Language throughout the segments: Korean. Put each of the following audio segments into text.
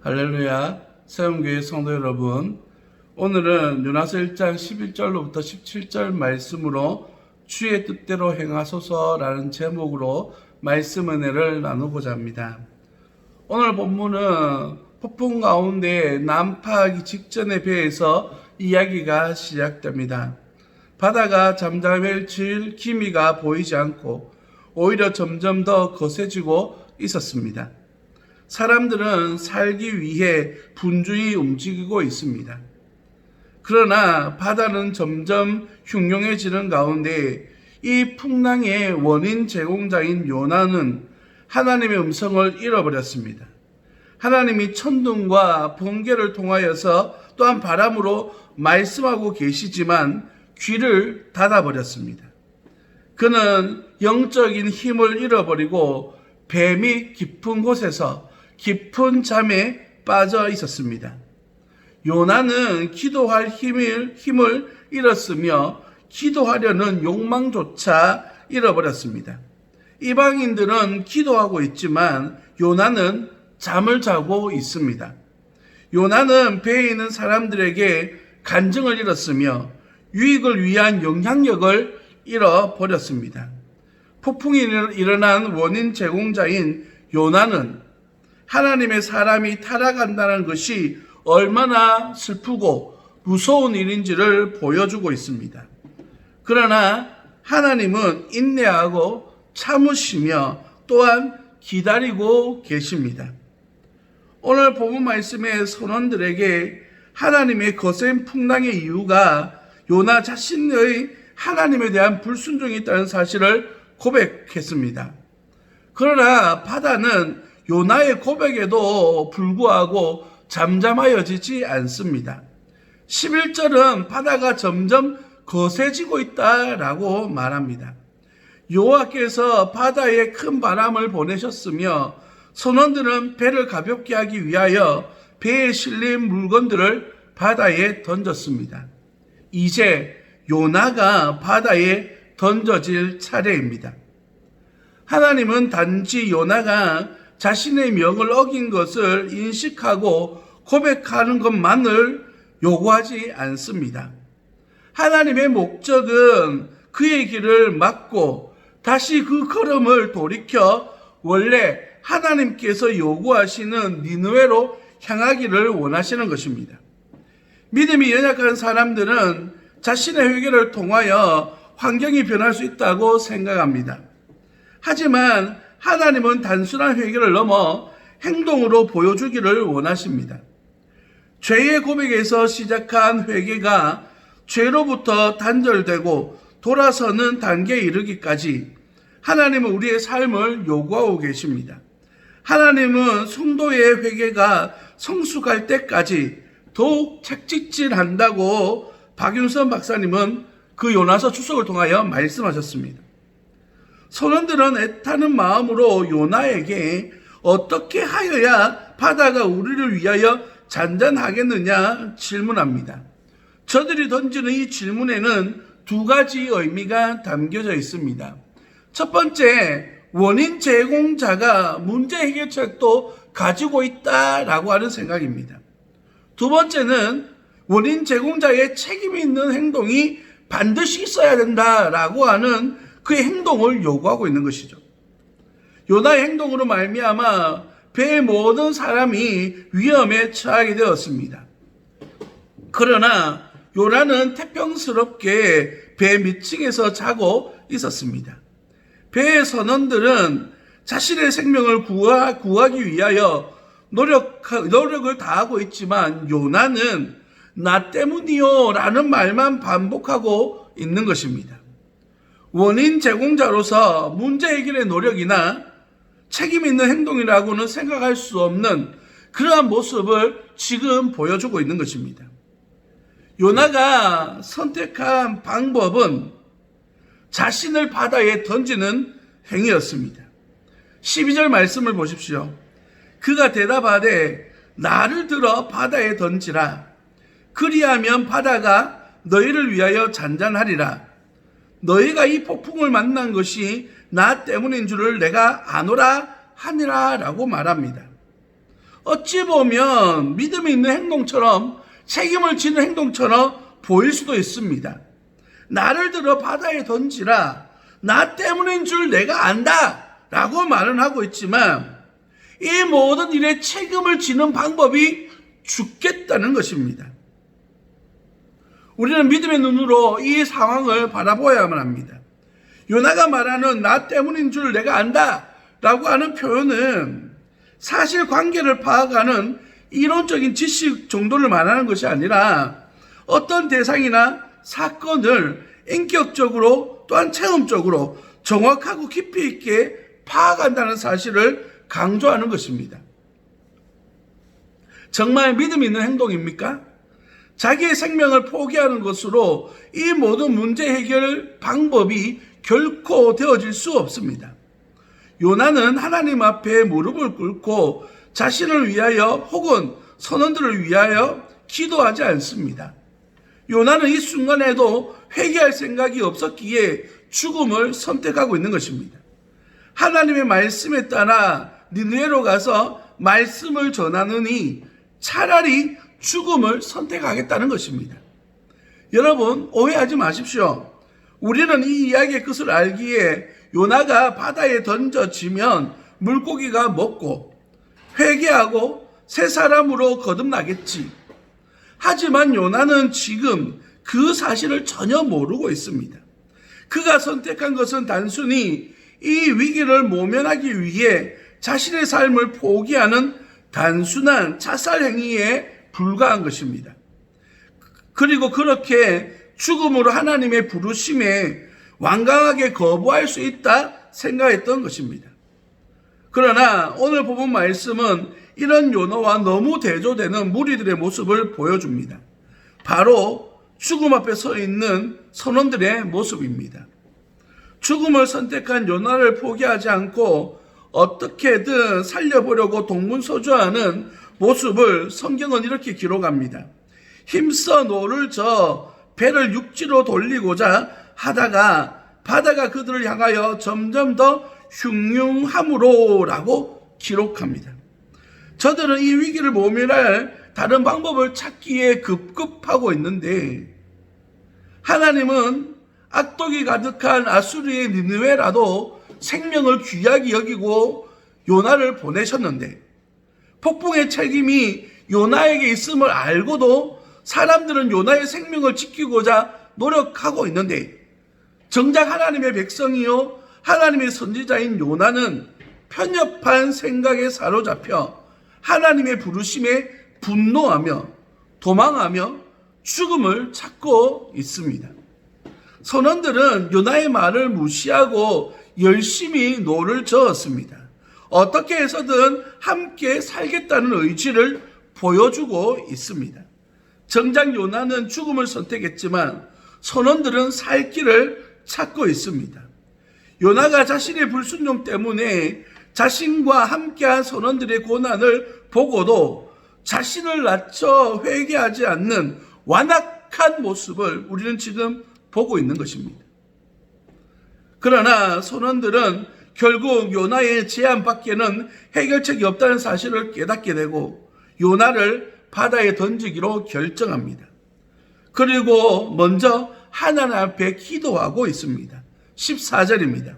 할렐루야 세움교회 성도 여러분 오늘은 요나서 1장 11절로부터 17절 말씀으로 주의 뜻대로 행하소서라는 제목으로 말씀 은혜를 나누고자 합니다. 오늘 본문은 폭풍 가운데 난파하기 직전의 배에서 이야기가 시작됩니다. 바다가 잠잠해질 기미가 보이지 않고 오히려 점점 더 거세지고 있었습니다. 사람들은 살기 위해 분주히 움직이고 있습니다. 그러나 바다는 점점 흉흉해지는 가운데 이 풍랑의 원인 제공자인 요나는 하나님의 음성을 잃어버렸습니다. 하나님이 천둥과 번개를 통하여서 또한 바람으로 말씀하고 계시지만 귀를 닫아버렸습니다. 그는 영적인 힘을 잃어버리고 뱀이 깊은 곳에서 깊은 잠에 빠져 있었습니다. 요나는 기도할 힘을, 힘을 잃었으며 기도하려는 욕망조차 잃어버렸습니다. 이방인들은 기도하고 있지만 요나는 잠을 자고 있습니다. 요나는 배에 있는 사람들에게 간증을 잃었으며 유익을 위한 영향력을 잃어버렸습니다. 폭풍이 일어난 원인 제공자인 요나는 하나님의 사람이 타락한다는 것이 얼마나 슬프고 무서운 일인지를 보여주고 있습니다. 그러나 하나님은 인내하고 참으시며 또한 기다리고 계십니다. 오늘 본문 말씀의 선원들에게 하나님의 거센 풍랑의 이유가 요나 자신의 하나님에 대한 불순종이 있다는 사실을 고백했습니다. 그러나 바다는 요나의 고백에도 불구하고 잠잠하여지지 않습니다. 11절은 바다가 점점 거세지고 있다라고 말합니다. 여호와께서 바다에 큰 바람을 보내셨으며 선원들은 배를 가볍게 하기 위하여 배에 실린 물건들을 바다에 던졌습니다. 이제 요나가 바다에 던져질 차례입니다. 하나님은 단지 요나가 자신의 명을 어긴 것을 인식하고 고백하는 것만을 요구하지 않습니다. 하나님의 목적은 그의 길을 막고 다시 그 걸음을 돌이켜 원래 하나님께서 요구하시는 니누에로 향하기를 원하시는 것입니다. 믿음이 연약한 사람들은 자신의 회개를 통하여 환경이 변할 수 있다고 생각합니다. 하지만 하나님은 단순한 회개를 넘어 행동으로 보여주기를 원하십니다. 죄의 고백에서 시작한 회개가 죄로부터 단절되고 돌아서는 단계에 이르기까지 하나님은 우리의 삶을 요구하고 계십니다. 하나님은 성도의 회개가 성숙할 때까지 더욱 책찍질한다고 박윤선 박사님은 그 요나서 추석을 통하여 말씀하셨습니다. 선원들은 애타는 마음으로 요나에게 어떻게 하여야 바다가 우리를 위하여 잔잔하겠느냐 질문합니다. 저들이 던지는 이 질문에는 두 가지 의미가 담겨져 있습니다. 첫 번째, 원인 제공자가 문제 해결책도 가지고 있다라고 하는 생각입니다. 두 번째는 원인 제공자의 책임이 있는 행동이 반드시 있어야 된다라고 하는 그의 행동을 요구하고 있는 것이죠. 요나의 행동으로 말미암아 배의 모든 사람이 위험에 처하게 되었습니다. 그러나 요나는 태평스럽게 배 밑층에서 자고 있었습니다. 배의 선원들은 자신의 생명을 구하, 구하기 위하여 노력, 노력을 다하고 있지만 요나는 나 때문이요 라는 말만 반복하고 있는 것입니다. 원인 제공자로서 문제 해결의 노력이나 책임 있는 행동이라고는 생각할 수 없는 그러한 모습을 지금 보여주고 있는 것입니다. 요나가 선택한 방법은 자신을 바다에 던지는 행위였습니다. 12절 말씀을 보십시오. 그가 대답하되 나를 들어 바다에 던지라. 그리하면 바다가 너희를 위하여 잔잔하리라. 너희가 이 폭풍을 만난 것이 나 때문인 줄을 내가 아노라 하니라 라고 말합니다. 어찌 보면 믿음이 있는 행동처럼 책임을 지는 행동처럼 보일 수도 있습니다. 나를 들어 바다에 던지라. 나 때문인 줄 내가 안다. 라고 말은 하고 있지만 이 모든 일에 책임을 지는 방법이 죽겠다는 것입니다. 우리는 믿음의 눈으로 이 상황을 바라보아야만 합니다. 요나가 말하는 나 때문인 줄 내가 안다 라고 하는 표현은 사실 관계를 파악하는 이론적인 지식 정도를 말하는 것이 아니라 어떤 대상이나 사건을 인격적으로 또한 체험적으로 정확하고 깊이 있게 파악한다는 사실을 강조하는 것입니다. 정말 믿음 있는 행동입니까? 자기의 생명을 포기하는 것으로 이 모든 문제 해결 방법이 결코 되어질 수 없습니다. 요나는 하나님 앞에 무릎을 꿇고 자신을 위하여 혹은 선원들을 위하여 기도하지 않습니다. 요나는 이 순간에도 회개할 생각이 없었기에 죽음을 선택하고 있는 것입니다. 하나님의 말씀에 따라 니느웨로 가서 말씀을 전하느니 차라리 죽음을 선택하겠다는 것입니다. 여러분 오해하지 마십시오. 우리는 이 이야기의 끝을 알기에 요나가 바다에 던져지면 물고기가 먹고 회개하고 새 사람으로 거듭나겠지. 하지만 요나는 지금 그 사실을 전혀 모르고 있습니다. 그가 선택한 것은 단순히 이 위기를 모면하기 위해 자신의 삶을 포기하는 단순한 자살 행위에 불과한 것입니다. 그리고 그렇게 죽음으로 하나님의 부르심에 완강하게 거부할 수 있다 생각했던 것입니다. 그러나 오늘 본문 말씀은 이런 요나와 너무 대조되는 무리들의 모습을 보여줍니다. 바로 죽음 앞에 서 있는 선원들의 모습입니다. 죽음을 선택한 요나를 포기하지 않고 어떻게든 살려보려고 동문서주하는 모습을 성경은 이렇게 기록합니다. 힘써 노를 저 배를 육지로 돌리고자 하다가 바다가 그들을 향하여 점점 더 흉흉함으로라고 기록합니다. 저들은 이 위기를 모면할 다른 방법을 찾기에 급급하고 있는데 하나님은 악독이 가득한 아수르의 니느웨라도 생명을 귀하게 여기고 요나를 보내셨는데 폭풍의 책임이 요나에게 있음을 알고도 사람들은 요나의 생명을 지키고자 노력하고 있는데 정작 하나님의 백성이요 하나님의 선지자인 요나는 편협한 생각에 사로잡혀 하나님의 부르심에 분노하며 도망하며 죽음을 찾고 있습니다. 선원들은 요나의 말을 무시하고 열심히 노를 저었습니다. 어떻게 해서든 함께 살겠다는 의지를 보여주고 있습니다. 정작 요나는 죽음을 선택했지만 선원들은 살 길을 찾고 있습니다. 요나가 자신의 불순종 때문에 자신과 함께한 선원들의 고난을 보고도 자신을 낮춰 회개하지 않는 완악한 모습을 우리는 지금 보고 있는 것입니다. 그러나 선원들은 결국 요나의 제안 밖에는 해결책이 없다는 사실을 깨닫게 되고 요나를 바다에 던지기로 결정합니다. 그리고 먼저 하나님 앞에 기도하고 있습니다. 14절입니다.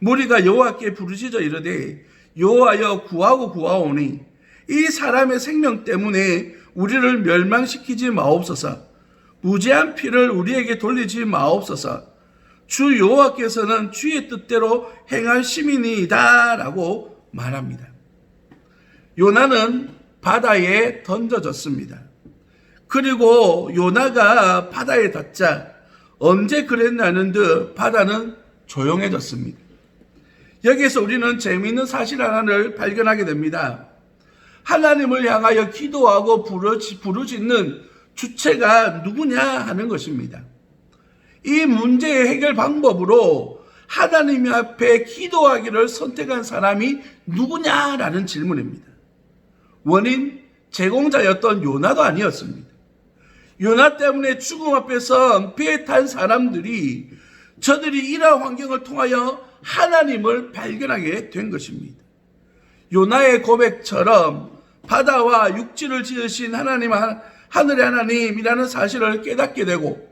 무리가 여호와께 부르짖어 이르되 여호와여 구하고 구하오니 이 사람의 생명 때문에 우리를 멸망시키지 마옵소서. 무죄한 피를 우리에게 돌리지 마옵소서. 주 여호와께서는 주의 뜻대로 행할 시민이다라고 말합니다. 요나는 바다에 던져졌습니다. 그리고 요나가 바다에 닿자 언제 그랬나는 듯 바다는 조용해졌습니다. 여기에서 우리는 재미있는 사실 하나를 발견하게 됩니다. 하나님을 향하여 기도하고 부르짖는 주체가 누구냐 하는 것입니다. 이 문제의 해결 방법으로 하나님 앞에 기도하기를 선택한 사람이 누구냐라는 질문입니다. 원인 제공자였던 요나도 아니었습니다. 요나 때문에 죽음 앞에서 배에 탄 사람들이 저들이 이러한 환경을 통하여 하나님을 발견하게 된 것입니다. 요나의 고백처럼 바다와 육지를 지으신 하나님, 하- 하늘의 하나님이라는 사실을 깨닫게 되고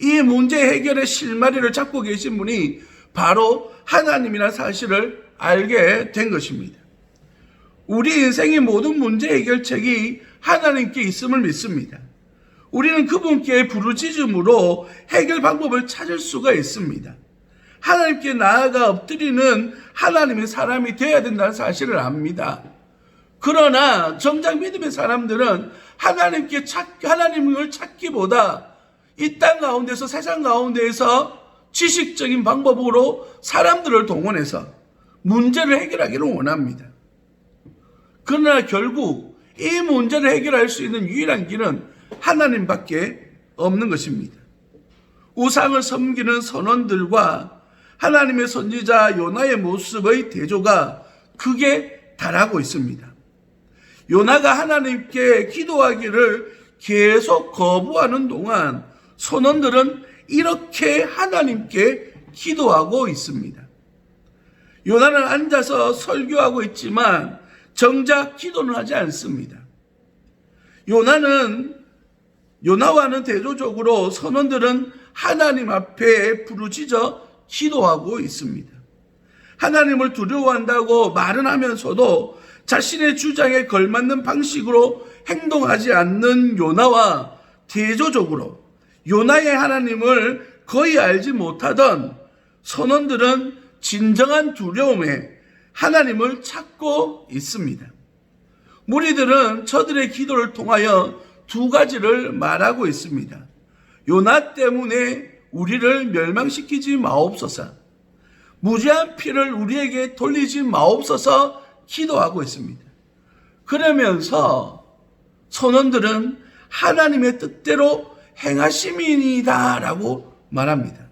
이 문제 해결의 실마리를 잡고 계신 분이 바로 하나님이라는 사실을 알게 된 것입니다. 우리 인생의 모든 문제 해결책이 하나님께 있음을 믿습니다. 우리는 그분께 부르짖음으로 해결 방법을 찾을 수가 있습니다. 하나님께 나아가 엎드리는 하나님의 사람이 되어야 된다는 사실을 압니다. 그러나 정작 믿음의 사람들은 하나님께 찾, 하나님을 찾기보다 이 땅 가운데서 세상 가운데에서 지식적인 방법으로 사람들을 동원해서 문제를 해결하기를 원합니다. 그러나 결국 이 문제를 해결할 수 있는 유일한 길은 하나님밖에 없는 것입니다. 우상을 섬기는 선원들과 하나님의 선지자 요나의 모습의 대조가 크게 달하고 있습니다. 요나가 하나님께 기도하기를 계속 거부하는 동안 선원들은 이렇게 하나님께 기도하고 있습니다. 요나는 앉아서 설교하고 있지만 정작 기도는 하지 않습니다. 요나는 요나와는 대조적으로 선원들은 하나님 앞에 부르짖어 기도하고 있습니다. 하나님을 두려워한다고 말은 하면서도 자신의 주장에 걸맞는 방식으로 행동하지 않는 요나와 대조적으로 요나의 하나님을 거의 알지 못하던 선원들은 진정한 두려움에 하나님을 찾고 있습니다. 무리들은 저들의 기도를 통하여 두 가지를 말하고 있습니다. 요나 때문에 우리를 멸망시키지 마옵소서. 무지한 피를 우리에게 돌리지 마옵소서 기도하고 있습니다. 그러면서 선원들은 하나님의 뜻대로 행하심이니다라고 말합니다.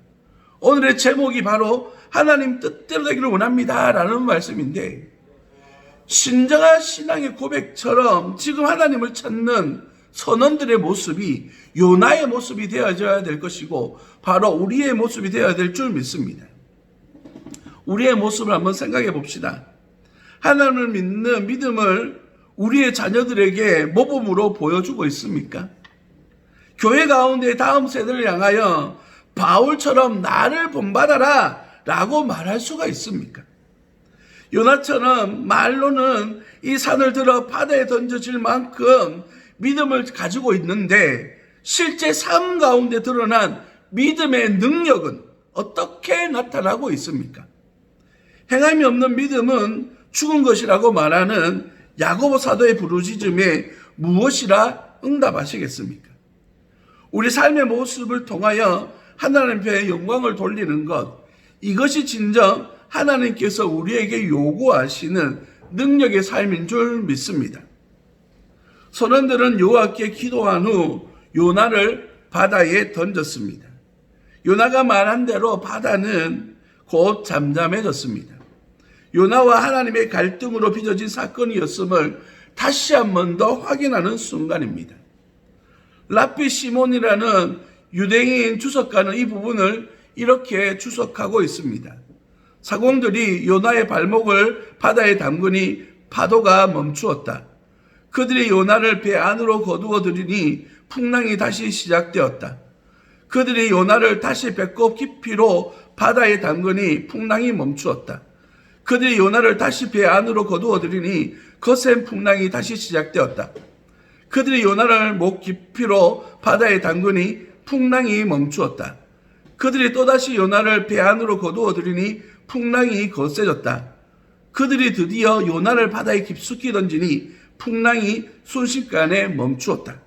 오늘의 제목이 바로 하나님 뜻대로 되기를 원합니다라는 말씀인데 신정한 신앙의 고백처럼 지금 하나님을 찾는 선원들의 모습이 요나의 모습이 되어져야 될 것이고 바로 우리의 모습이 되어야 될 줄 믿습니다. 우리의 모습을 한번 생각해 봅시다. 하나님을 믿는 믿음을 우리의 자녀들에게 모범으로 보여주고 있습니까? 교회 가운데 다음 세대를 향하여 바울처럼 나를 본받아라 라고 말할 수가 있습니까? 요나처럼 말로는 이 산을 들어 바다에 던져질 만큼 믿음을 가지고 있는데 실제 삶 가운데 드러난 믿음의 능력은 어떻게 나타나고 있습니까? 행함이 없는 믿음은 죽은 것이라고 말하는 야고보 사도의 부르짖음에 무엇이라 응답하시겠습니까? 우리 삶의 모습을 통하여 하나님 앞에 영광을 돌리는 것 이것이 진정 하나님께서 우리에게 요구하시는 능력의 삶인 줄 믿습니다. 선원들은 여호와께 기도한 후 요나를 바다에 던졌습니다. 요나가 말한 대로 바다는 곧 잠잠해졌습니다. 요나와 하나님의 갈등으로 빚어진 사건이었음을 다시 한 번 더 확인하는 순간입니다. 라피 시몬이라는 유대인 주석가는 이 부분을 이렇게 주석하고 있습니다. 사공들이 요나의 발목을 바다에 담그니 파도가 멈추었다. 그들이 요나를 배 안으로 거두어 들이니 풍랑이 다시 시작되었다. 그들이 요나를 다시 배꼽 깊이로 바다에 담그니 풍랑이 멈추었다. 그들이 요나를 다시 배 안으로 거두어 들이니 거센 풍랑이 다시 시작되었다. 그들이 요나를 목 깊이로 바다에 담그니 풍랑이 멈추었다. 그들이 또다시 요나를 배 안으로 거두어 들이니 풍랑이 거세졌다. 그들이 드디어 요나를 바다에 깊숙이 던지니 풍랑이 순식간에 멈추었다.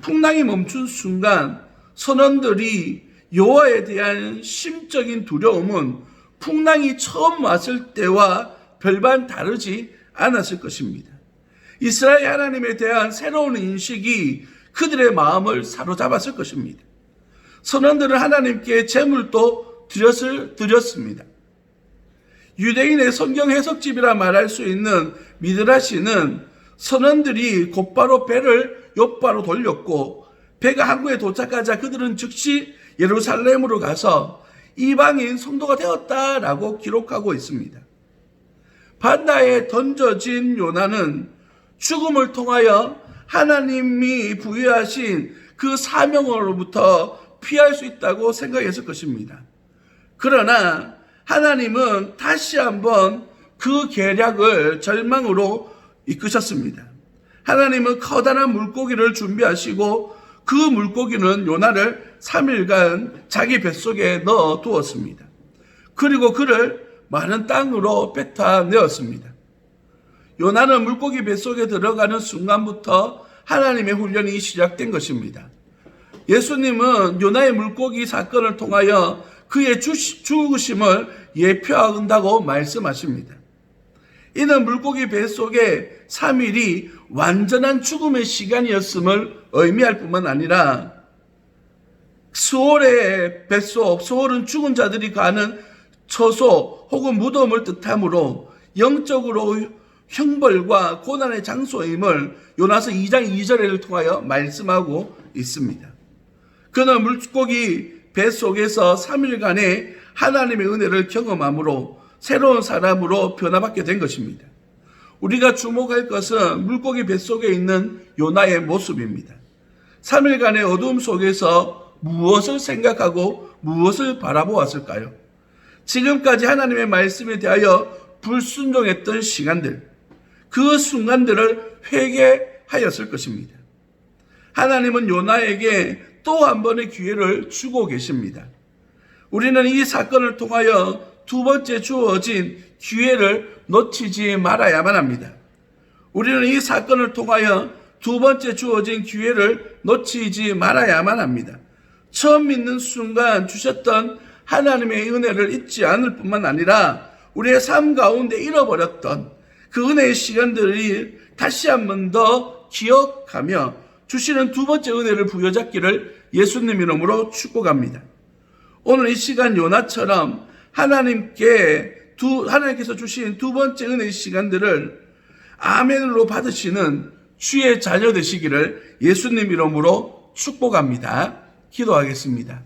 풍랑이 멈춘 순간 선원들이 여호와에 대한 심적인 두려움은 풍랑이 처음 왔을 때와 별반 다르지 않았을 것입니다. 이스라엘 하나님에 대한 새로운 인식이 그들의 마음을 사로잡았을 것입니다. 선원들은 하나님께 제물도 드렸을, 드렸습니다. 유대인의 성경 해석집이라 말할 수 있는 미드라시는 선원들이 곧바로 배를 옆바로 돌렸고 배가 항구에 도착하자 그들은 즉시 예루살렘으로 가서 이방인 성도가 되었다라고 기록하고 있습니다. 바다에 던져진 요나는 죽음을 통하여 하나님이 부여하신 그 사명으로부터 피할 수 있다고 생각했을 것입니다. 그러나 하나님은 다시 한번 그 계략을 절망으로 이끄셨습니다. 하나님은 커다란 물고기를 준비하시고 그 물고기는 요나를 3일간 자기 뱃속에 넣어 두었습니다. 그리고 그를 많은 땅으로 뱉어내었습니다. 요나는 물고기 뱃속에 들어가는 순간부터 하나님의 훈련이 시작된 것입니다. 예수님은 요나의 물고기 사건을 통하여 그의 주- 죽으심을 예표한다고 말씀하십니다. 이는 물고기 뱃속에 3일이 완전한 죽음의 시간이었음을 의미할 뿐만 아니라 수월의 뱃속, 수월은 죽은 자들이 가는 처소 혹은 무덤을 뜻하므로 영적으로 형벌과 고난의 장소임을 요나서 2장 2절을 통하여 말씀하고 있습니다. 그는 물고기 뱃속에서 3일간의 하나님의 은혜를 경험함으로 새로운 사람으로 변화받게 된 것입니다. 우리가 주목할 것은 물고기 뱃속에 있는 요나의 모습입니다. 3일간의 어둠 속에서 무엇을 생각하고 무엇을 바라보았을까요? 지금까지 하나님의 말씀에 대하여 불순종했던 시간들, 그 순간들을 회개하였을 것입니다. 하나님은 요나에게 또 한 번의 기회를 주고 계십니다. 우리는 이 사건을 통하여 두 번째 주어진 기회를 놓치지 말아야만 합니다. 우리는 이 사건을 통하여 두 번째 주어진 기회를 놓치지 말아야만 합니다. 처음 믿는 순간 주셨던 하나님의 은혜를 잊지 않을 뿐만 아니라 우리의 삶 가운데 잃어버렸던 그 은혜의 시간들이 다시 한 번 더 기억하며 주시는 두 번째 은혜를 부여잡기를 예수님 이름으로 축복합니다. 오늘 이 시간 요나처럼 하나님께 두 하나님께서 주신 두 번째 은혜의 시간들을 아멘으로 받으시는 주의 자녀 되시기를 예수님 이름으로 축복합니다. 기도하겠습니다.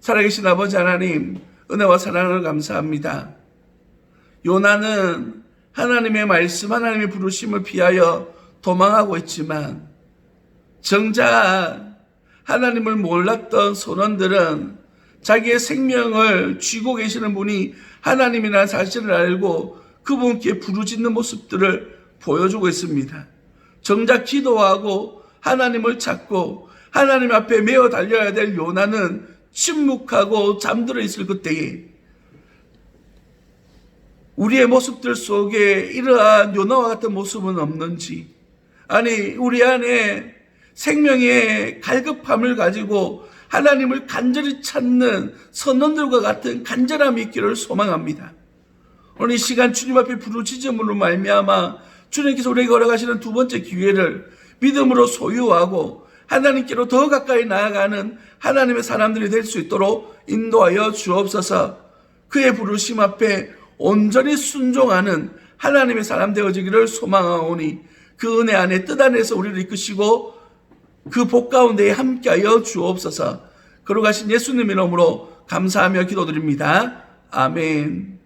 살아계신 아버지 하나님 은혜와 사랑을 감사합니다. 요나는 하나님의 말씀, 하나님의 부르심을 피하여 도망하고 있지만 정작 하나님을 몰랐던 선원들은 자기의 생명을 쥐고 계시는 분이 하나님이라는 사실을 알고 그분께 부르짖는 모습들을 보여주고 있습니다. 정작 기도하고 하나님을 찾고 하나님 앞에 메어 달려야 될 요나는 침묵하고 잠들어 있을 그때에 우리의 모습들 속에 이러한 요나와 같은 모습은 없는지 아니 우리 안에 생명의 갈급함을 가지고 하나님을 간절히 찾는 선원들과 같은 간절함이 있기를 소망합니다. 오늘 이 시간 주님 앞에 부르짖음으로 말미암아 주님께서 우리에게 허락하시는 두 번째 기회를 믿음으로 소유하고 하나님께로 더 가까이 나아가는 하나님의 사람들이 될 수 있도록 인도하여 주옵소서 그의 부르심 앞에 온전히 순종하는 하나님의 사람 되어지기를 소망하오니 그 은혜 안에 뜻 안에서 우리를 이끄시고 그 복 가운데에 함께하여 주옵소서. 거룩하신 예수님 이름으로 감사하며 기도드립니다. 아멘.